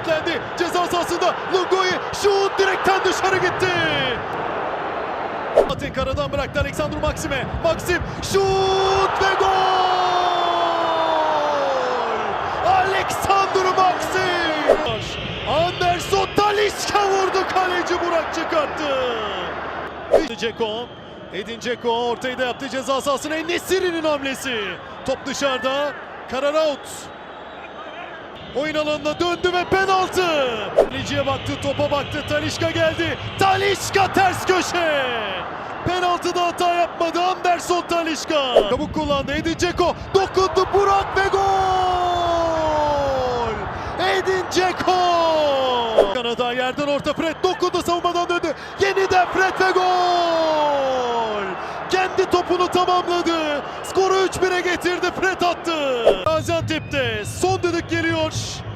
işaretlendi. Ceza sahasında Lungo'yu şut direkten dışarı gitti. Atin karadan bıraktı Alexander Maxim'e. Maxim şut ve gol! Alexander Maxim! Anderson Talisca vurdu kaleci Burak çıkarttı. Ceko. Edin Ceko ortayı da yaptı ceza sahasına Nesiri'nin hamlesi. Top dışarıda. Karar out. Oyun alanına döndü ve penaltı. Kaleciye baktı, topa baktı. Talişka geldi. Talişka ters köşe. Penaltıda hata yapmadı Anderson Talişka. Çabuk kullandı Edin Dzeko. Dokundu Burak ve gol. Edin Dzeko. Kanada yerden orta Fred dokundu savunmadan döndü. Yeniden Fred ve gol. Kendi topunu tamamladı. Skoru 3-1'e getirdi Fred düdük geliyor.